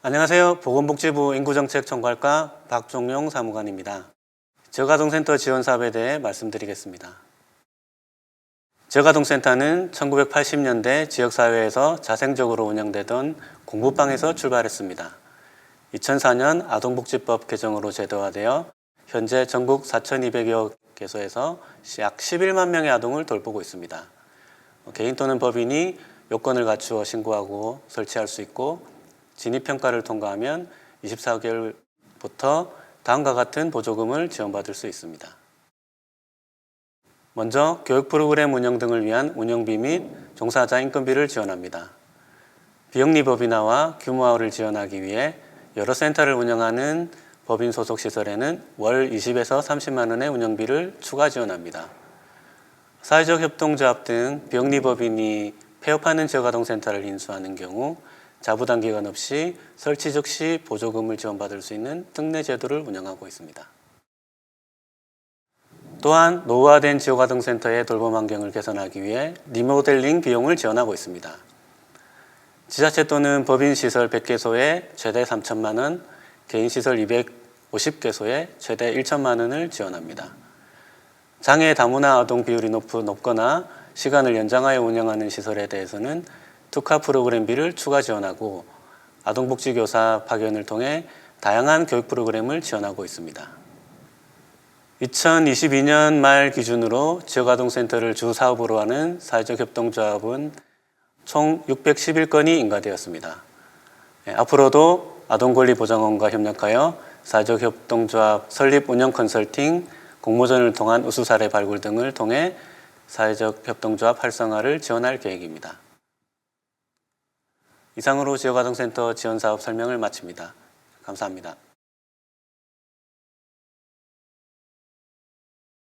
안녕하세요. 보건복지부 인구정책총괄과 박종용 사무관입니다. 저가동센터 지원 사업에 대해 말씀드리겠습니다. 저가동센터는 1980년대 지역사회에서 자생적으로 운영되던 공부방에서 출발했습니다. 2004년 아동복지법 개정으로 제도화되어 현재 전국 4,200여 개소에서 약 11만 명의 아동을 돌보고 있습니다. 개인 또는 법인이 요건을 갖추어 신고하고 설치할 수 있고 진입 평가를 통과하면 24개월부터 다음과 같은 보조금을 지원받을 수 있습니다. 먼저 교육 프로그램 운영 등을 위한 운영비 및 종사자 인건비를 지원합니다. 비영리 법인화와 규모화를 지원하기 위해 여러 센터를 운영하는 법인 소속 시설에는 월 20에서 30만 원의 운영비를 추가 지원합니다. 사회적 협동조합 등 비영리 법인이 폐업하는 저가동센터를 인수하는 경우 자부담기간 없이 설치 즉시 보조금을 지원받을 수 있는 특례 제도를 운영하고 있습니다. 또한 노후화된 지역아동센터의 돌봄 환경을 개선하기 위해 리모델링 비용을 지원하고 있습니다. 지자체 또는 법인 시설 100개소에 최대 3천만 원, 개인 시설 250개소에 최대 1천만 원을 지원합니다. 장애 다문화 아동 비율이 높, 높거나 시간을 연장하여 운영하는 시설에 대해서는 특화 프로그램비를 추가 지원하고 아동복지교사 파견을 통해 다양한 교육 프로그램을 지원하고 있습니다. 2022년 말 기준으로 지역아동센터를 주 사업으로 하는 사회적 협동조합은 총 611건이 인가되었습니다. 예, 앞으로도 아동권리보장원과 협력하여 사회적 협동조합 설립 운영 컨설팅, 공모전을 통한 우수 사례 발굴 등을 통해 사회적 협동조합 활성화를 지원할 계획입니다. 이상으로 지역아동센터 지원 사업 설명을 마칩니다. 감사합니다.